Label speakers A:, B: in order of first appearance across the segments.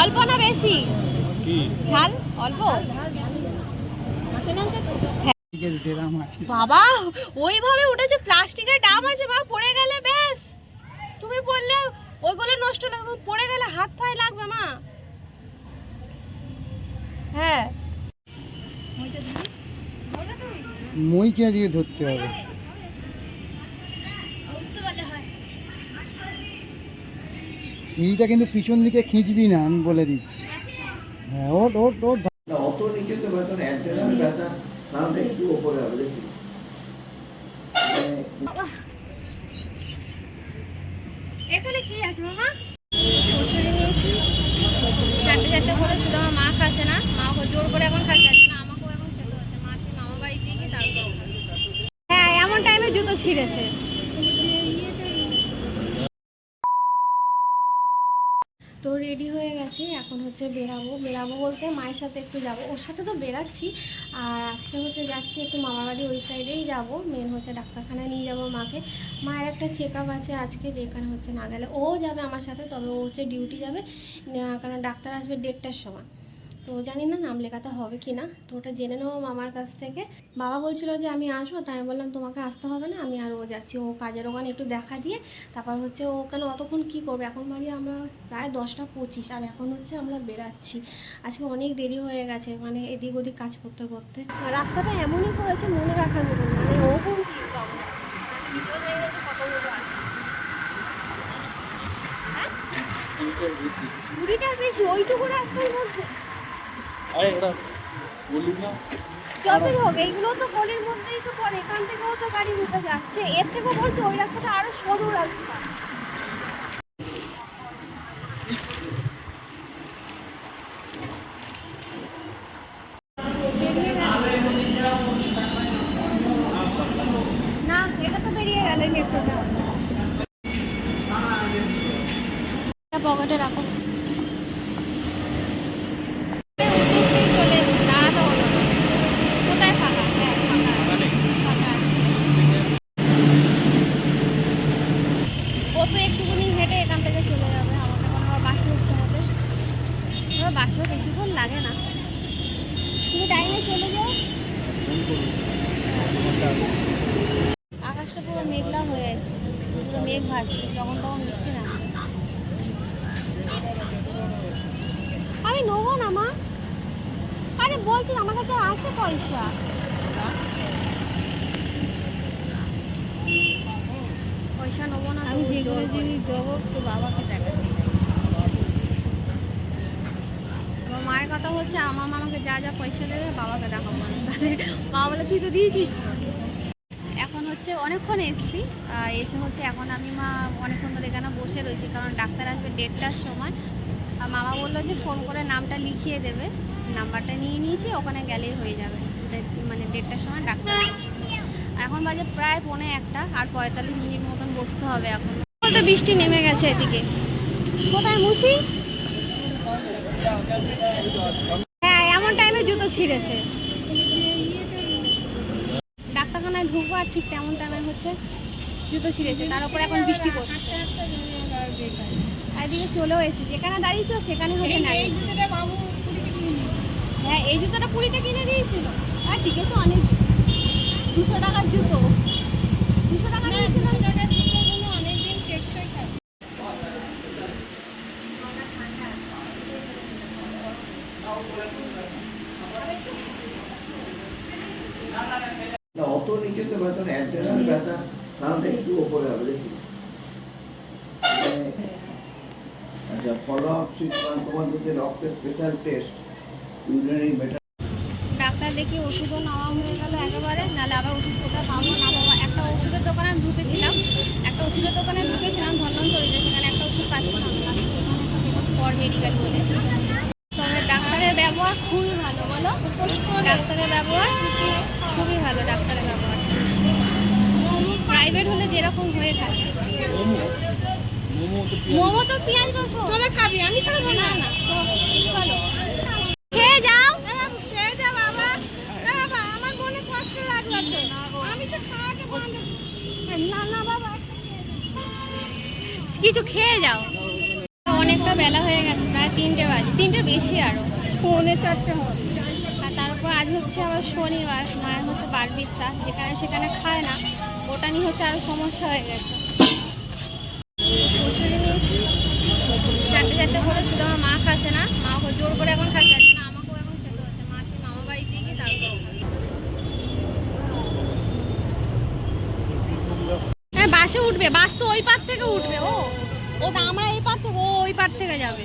A: অল্প না বেশি?
B: কি?
A: ঝাল? অল্প? বাবা ওইভাবে উঠেছে প্লাস্টিকের ডাম আছে মা পড়ে গেলে ব্যাস। তুমি বললে ওইগুলো নষ্ট না পড়ে গেলে হাত পায়ে লাগবে মা। হ্যাঁ।
C: মইকে দিয়ে ধরতে হবে? সিঁড়িটা কিন্তু পিছন দিকে খিঁচবি না আমি বলে দিচ্ছি। হ্যাঁ ওট ওট ওট
D: অত নিচে তো ব্যথা না অ্যান্টেনার ব্যথা নামটা একটু ওপরে হবে দেখি।
A: এখানে কি আছে মামা? শ্বশুরে নিয়েছি। চারটে চারটে করে শুধু আমার মা খাচ্ছে না। মা জোর করে এখন খাচ্ছে না আমাকেও এখন খেতে হচ্ছে। মাসি মামা বাড়ি দিয়ে গিয়ে তারপর হ্যাঁ এমন টাইমে জুতো ছিঁড়েছে তো রেডি হয়ে গেছি এখন হচ্ছে বেরাবো। বেরাবো বলতে মায়ের সাথে একটু যাব। ওর সাথে তো বেরাচ্ছি। আর আজকে হচ্ছে যাচ্ছি একটু মামার বাড়ি ওই সাইডেই যাব। মেন হচ্ছে ডাক্তারখানায় নিয়ে যাব মাকে। মায়ের একটা চেক আছে আজকে যেখানে হচ্ছে না গেলে। ও যাবে আমার সাথে, তবে ও হচ্ছে ডিউটি যাবে। কারণ ডাক্তার আসবে দেড়টার সময়। তো জানি না নাম লেখাতে হবে কি না। তো ওটা জেনে নেব মামার কাছ থেকে। বাবা বলছিল যে আমি আসব। তাই আমি বললাম তোমাকে আসতে হবে না আমি আর ও যাচ্ছি। ও কাজের ওখানে একটু দেখা দিয়ে তারপর হচ্ছে ও কেন অতক্ষণ কী করবে? এখন বাড়ি আমরা প্রায় দশটা পঁচিশ আর এখন হচ্ছে আমরা বেরাচ্ছি আজকে অনেক দেরি হয়ে গেছে মানে এদিক ওদিক কাজ করতে করতে। রাস্তাটা এমনই করেছে মনে রাখার মতন মানে কতগুলো আছে। হ্যাঁ?
B: বেশি
A: ওইটুকু রাস্তার মধ্যে।
B: আরে ওটা বললি না?
A: যতই হোক এইগুলো তো গলির মধ্যেই তো পড়ে এখান থেকেও তো গাড়ি ঢুকে যাচ্ছে। এর থেকেও বলছে ওই রাস্তাটা আরও সরু রাস্তা। না এটা তো বেরিয়ে গেল মেট্রোটা। পকেটে রাখো চলে এসেছি, দাঁড়াতে হলো না। কোথায় ফাঁকা? হ্যাঁ, ফাঁকা আছে। ফাঁকা আছে। ও তো একটুখানি হেঁটে এখান থেকে চলে যাবে আমাকে এখন আবার বাসে উঠতে হবে এবার বাসেও বেশিক্ষণ লাগে না। তুমি টাইমে চলে যাও। আকাশটা পুরো মেঘলা হয়ে এসছে পুরো মেঘ ভাসছে যখন তখন বৃষ্টি নামছে। আমি নেব না মা। আরে বলছি আমার কাছে আছে পয়সা। পয়সা নেব না
E: আমি যেগুলো। জিনিস দেবো তো বাবাকে টাকা দিয়ে
A: আমার মায়ের কথা হচ্ছে, আমার মামাকে যা যা পয়সা দেবে বাবাকে দেখাবো না তাহলে বাবা বলে, তুই তো দিয়েছিস? এখন হচ্ছে অনেকক্ষণ এসছি। এসে হচ্ছে এখন আমি মা অনেকক্ষণ ধরে এখানে বসে রয়েছি, কারণ ডাক্তার আসবে দেড়টার সময়। মামা বলল যে, ফোন করে নামটা লিখিয়ে দেবে। নাম্বারটা নিয়ে নিয়েছি, ওখানে গেলেই হয়ে যাবে। মানে দেড়টার সময় ডাক্তার। এখন বাজে প্রায় পৌনে একটা, আর পঁয়তাল্লিশ মিনিট মতন বসতে হবে এখন। বলতে বৃষ্টি নেমে গেছে এদিকে। কোথায় মুছি? হ্যাঁ এমন টাইমে জুতো ছিঁড়েছে। ডাক্তারখানায় ঢুকবো আর ঠিক তেমন টাইমে হচ্ছে জুতো ছিঁড়েছে। তার উপরে এখন বৃষ্টি পড়ছে। এদিকে চলেও এসেছি। যেখানে দাঁড়িয়েছো সেখানে হচ্ছে না হ্যাঁ এই জুতোটা কুড়িতে কিনে দিয়েছিল। আর ঠিক আছে অনেক। দুশো টাকার জুতো। দুশো টাকা
E: না
A: দিয়েছিল
E: দুশো টাকার জুতোগুলো অনেকদিন টেকসই থাকে
D: না অত নিচে তো ব্যথা না অ্যান্টেনার ব্যথা নামটা একটু ওপরে হবে দেখি মানে আচ্ছা যে
A: ডাক্তার দেখি ওষুধও নেওয়া হয়ে গেল একেবারে, নাহলে আবার ওষুধ কোথাও পাবো না পাবো? একটা ওষুধের দোকানে আমি ঢুকেছিলাম একটা ওষুধের দোকানে ঢুকেছিলাম ধন্বন্তরীতে সেখানে একটা ওষুধ পাচ্ছিলাম না পর মেডিকেল বলে। ডাক্তারের ব্যবহার খুবই ভালো, বলো? ডাক্তারের ব্যবহার খুবই ভালো, ডাক্তারের ব্যবহার। প্রাইভেট হলে যেরকম হয়ে থাকে।
B: মোমো
A: কিছু খেয়ে যাও অনেকটা বেলা হয়ে গেছে প্রায় তিনটে বাজে তিনটে বেশি আরও
E: পৌনে চারটে
A: আর তারপর আজ হচ্ছে আবার শনিবার মায়ের হচ্ছে বারবির চাষ যেখানে সেখানে খায় না। ওটা নিয়ে হচ্ছে আরও সমস্যা হয়ে গেছে কচুরি নিয়েছি চারটে চারটে করে শুধু আমার মা খাচ্ছে না মা ওকে জোর করে এখন খাচ্ছে যাচ্ছে না আমাকেও এখন খেতে হচ্ছে মা সে মামা বাড়িতে গিয়ে তারপর খাবে। হ্যাঁ বাসে উঠবে বাস তো ওই পার থেকে উঠবে ও। ও আমরা এই পার থেকে ও ওই পার থেকে যাবে।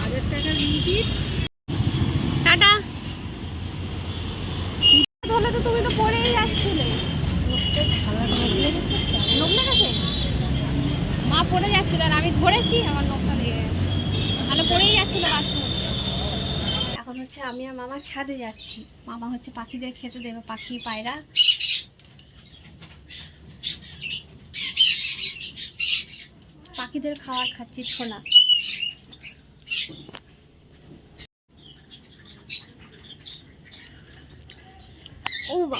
E: হাজার টাকার
A: টাটা। ধরলে তো তুমি তো পড়েই যাচ্ছিলে। নখ লেগেছে মা পড়ে যাচ্ছিল আর আমি ধরেছি আমার নখটা লেগে গেছে। তাহলে পড়েই যাচ্ছিল এখন হচ্ছে আমি আর মামা ছাদে যাচ্ছি। মামা হচ্ছে পাখিদের খেতে দেবে, পাখি পায়রা। পাখিদের খাবার খাচ্ছি ছোলা। ও বাবা।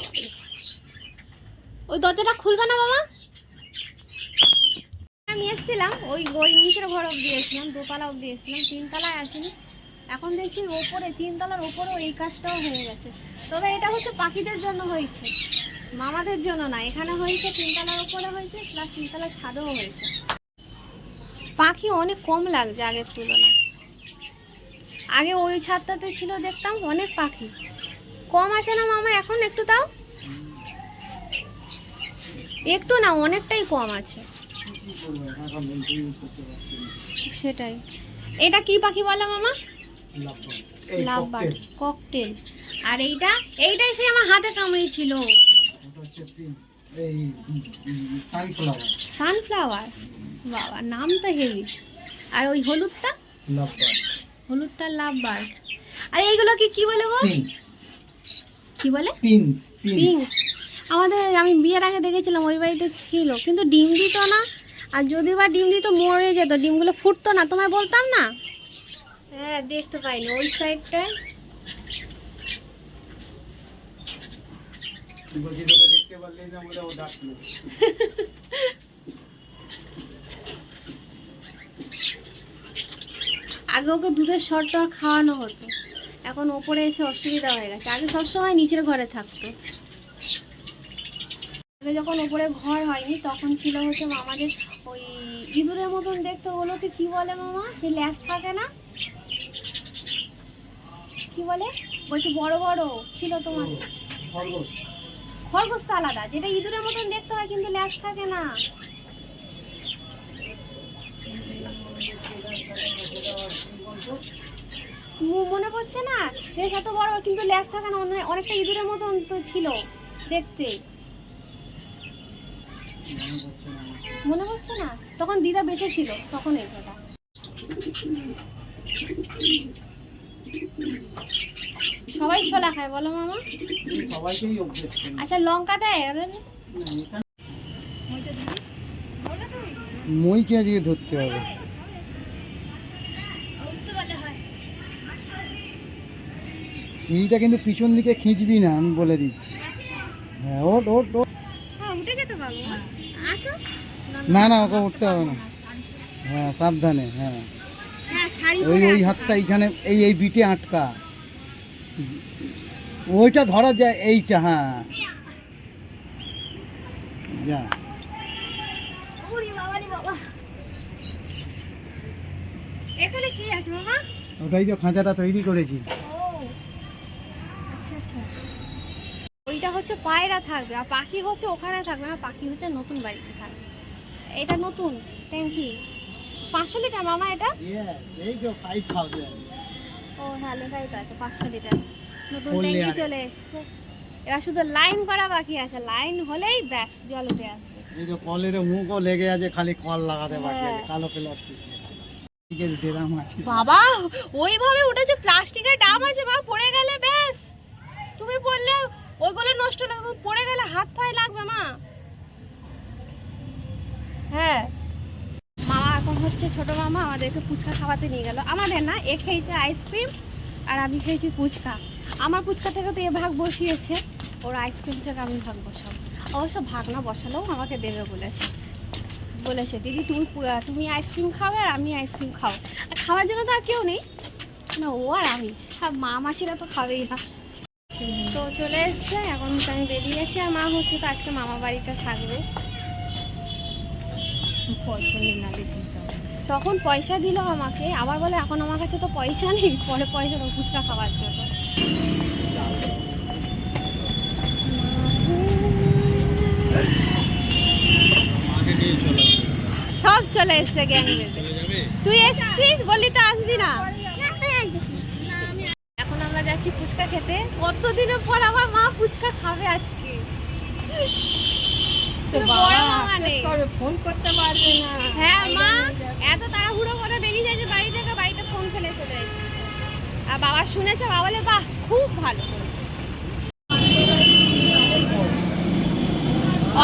A: ওই দরজাটা খুলবে না বাবা আমি এসেছিলাম, ওই ওই নিচের ঘর অব্দি এসেছিলাম, দোতলা অব্দি এসেছিলাম, তিনতলায় আসিনি। এখন দেখছি ওপরে, তিনতলার ওপরেও এই কাজটাও হয়ে গেছে। তবে এটা হচ্ছে পাখিদের জন্য হয়েছে, মামাদের জন্য না। এখানে হয়েছে, তিনতলার ওপরে হয়েছে প্লাস তিনতলার ছাদেও হয়েছে। পাখি অনেক কম লাগছে আগের তুলনায়। আগে ওই ছাদটাতে ছিল দেখতাম অনেক পাখি। কম আছে না মামা এখন একটু তাও? একটু না, অনেকটাই কম আছে। সেটাই। এটা কি পাখি বলা মামা?
C: Cocktail,
A: ককটেল আর এইটা এইটাই সে আমার হাতে কামড়েছিল
C: prince, এই সানফ্লাওয়ার
A: বাবা নামটা হেভি আর ওই হলুদটা? হলুদটা লাভবার্ড আর এইগুলো কি কি বলে গো? কি বলে?
C: পিঙ্কস
A: আমাদের আমি বিয়ের আগে দেখেছিলাম ওই বাড়িতে ছিল। কিন্তু ডিম দিত না। আর যদি বা ডিম দিত মরে যেত। ডিমগুলো ফুটতো না। তোমায় বলতাম না? হ্যাঁ দেখতে পাইনি। ওই সাইডটায় আগে ওকে দুধের শর টর খাওয়ানো হতো। এখন ওপরে এসে অসুবিধা হয়ে গেছে। আগে সবসময় নিচের ঘরে থাকতো। আগে যখন ওপরে ঘর হয়নি, তখন ছিল হচ্ছে মামাদের ওই ইঁদুরের মতন দেখতে। ওগুলোকে কি বলে মামা? সে ল্যাস থাকে না? কি বলে? একটু বড় বড় ছিল তোমার।
C: খরগোশ।
A: তো আলাদা যেটা ইঁদুরের মতন দেখতে হয় কিন্তু ল্যাস থাকে না। মনে পড়ছে না? বেশ এত বড় কিন্তু ল্যাস থাকে না অনে- অনেকটা ইঁদুরের মতন তো ছিল দেখতে।
C: মনে পড়ছে না
A: মনে পড়ছে না? তখন দিদা বেঁচে ছিল তখন এই কথা। সবাই ছোলা খায় বলো মামা। আচ্ছা লঙ্কা দেয়
C: মইকে দিয়ে ধরতে হবে। সিঁড়িটা কিন্তু পিছন দিকে খিঁচবি না আমি বলে দিচ্ছি। হ্যাঁ ওট ওট ওট না না ওকে উঠতে হবে না। হ্যাঁ সাবধানে হ্যাঁ। ওই ওই হাতটা এইখানে এই এই বিটে আটকা। ওইটা ধরা যায় এইটা হ্যাঁ। যা। ওটাই তো খাঁচাটা তৈরি করেছি।
A: আচ্ছা আচ্ছা। ওইটা হচ্ছে পায়রা থাকবে আর পাখি হচ্ছে ওখানে থাকবে না পাখি হচ্ছে নতুন বাড়িতে থাকবে। এটা নতুন ট্যাঙ্কি পাঁচশো লিটার মামা এটা?
C: এই তো ফাইভ থাউজেন্ড
A: ও হ্যাঁ লেখাই তো আছে পাঁচশো লিটার। নতুন ট্যাঙ্কি চলে এসছে। এবার শুধু লাইন করা বাকি আছে। লাইন হলেই ব্যাস জল উঠে আসবে।
C: এই তো কলের মুখও লেগে আছে খালি কল লাগাতে বাকি আছে
A: হ্যাঁ।
C: কালো প্লাস্টিক
A: বাবা ওইভাবে উঠেছে প্লাস্টিকের ডাম আছে মা পড়ে গেলে বেশ তুমি বললে ওইগুলো নষ্ট না পড়ে গেলে হাত পায়ে লাগবে মা। হ্যাঁ। হচ্ছে ছোট মামা আমাদেরকে ফুচকা খাওয়াতে নিয়ে গেল। আমাদের না, এ খেয়েছে আইসক্রিম আর আমি খেয়েছি ফুচকা। আমার ফুচকা থেকে তো এ ভাগ বসিয়েছে, ওর আইসক্রিম থেকে আমি ভাগ বসাবো। অবশ্য ভাগ না, বসালেও আমাকে দেবে বলেছে। বলেছে, দিদি, তুমি তুমি আইসক্রিম খাবে আর আমি আইসক্রিম খাও আর খাওয়ার জন্য তো আর কেউ নেই। না, ও আর আমি। সব মা মাসিরা তো খাবেই না। তো চলে এসছে, এখন তো আমি বেরিয়ে গেছি আর মা হচ্ছে তো আজকে মামা বাড়িতে থাকবে।
E: নেই না দিতে
A: তখন পয়সা দিল আমাকে আবার বলে এখন আমার কাছে তো পয়সা নেই। পরে পয়সা তো ফুচকা খাওয়ার জন্য। সব চলে এসছে গ্যাং তুই এসছিস? বললি তো আসবি না। এখন আমরা যাচ্ছি ফুচকা খেতে। কতদিনের পর আমার মা ফুচকা খাবে আজকে?
E: ফোন করতে পারবে না।
A: হ্যাঁ মা। এত তাড়াহুড়ো করে বেরিয়ে যাচ্ছে বাড়ি থেকে বাড়িতে ফোন ফেলে চলে আর বাবা শুনেছে বাবা বলে বাহ খুব ভালো করেছে।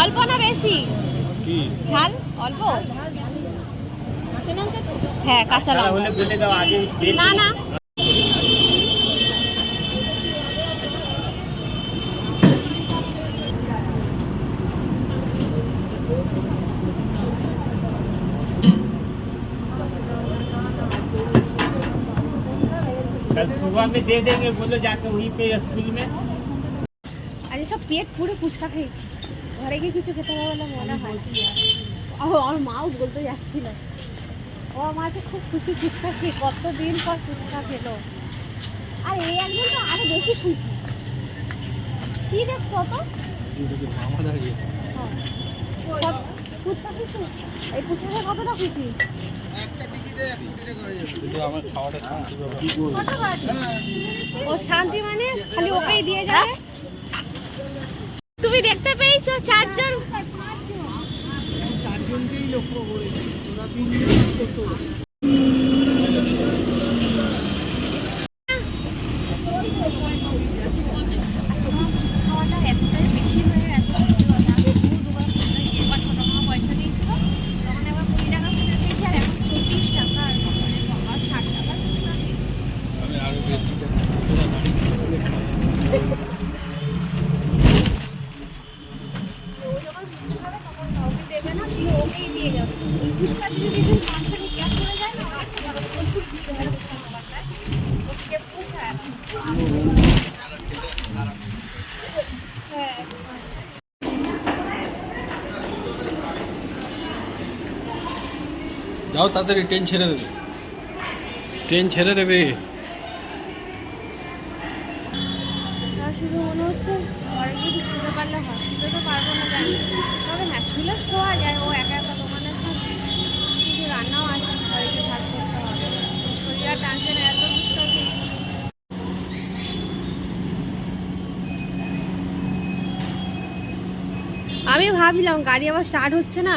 A: অল্প না বেশি? ঝাল? অল্প?
E: কাঁচা লঙ্কা তো।
A: হ্যাঁ কাঁচা লঙ্কা।
B: বলে দাও আগে
A: না না।
F: कल सुबह में दे देंगे बोलो जाके वहीं पे स्कूल में
A: আজ সব পেট পুরো ফুচকা খেয়েছি ঘরে গিয়ে কিছু খেতে হবে বলে মনে হয় ও আমার মাও বলতে যাচ্ছিল ও মা যে খুব খুশি ফুচকা খেয়ে কতদিন পর ফুচকা খেলো আর এই একজন তো আরো বেশি খুশি কি দেখছো তো
B: মামা দাঁড়িয়ে
A: হ্যাঁ। কত- ফুচকা খুশি এই ফুচকা খেয়ে কতটা খুশি
B: কিন্তু
A: ও শান্তি মানে খালি দিয়ে তুমি দেখতে পেয়েছ চারজন?
C: চারজনকেই লক্ষ্য করেছি ওরা তিনজন তো
A: আচ্ছা মা ফুচকা খাওয়াটা এতটাই বেশি হয়ে গেছে আগে দু দুবার ফুচকা খেয়ে এবার ছোটো মামা পয়সা দিয়েছিল তখন এবার কুড়ি টাকা ফুচকা খেয়েছি আর এখন চব্বিশ টাকা আর বাবারে বাবা ষাট টাকা ফুচকা খেয়েছি
B: আমি আরও বেশি
A: ও যখন ফুচকা খাবে তখন কাউকে দেবে না দিয়ে ওকেই দিয়ে যাবে এই ফুচকা দিয়ে যদি মাঝখানে গ্যাস করে যায় না একটা বড় প্রচুর ভিড় হয় ফুচকা খাবারটায় ও গ্যাস পোষায় না। হ্যাঁ
B: যাও তাড়াতাড়ি ট্রেন ছেড়ে দেবে। ট্রেন ছেড়ে দেবে।
A: মনে হচ্ছে পারলে তো পারব না হ্যাঁ ও একা একা দোকানে রান্নাও আছে করতে হবে। শরীর আর টানছে না আমি ভাবছিলাম গাড়ি আবার স্টার্ট হচ্ছে না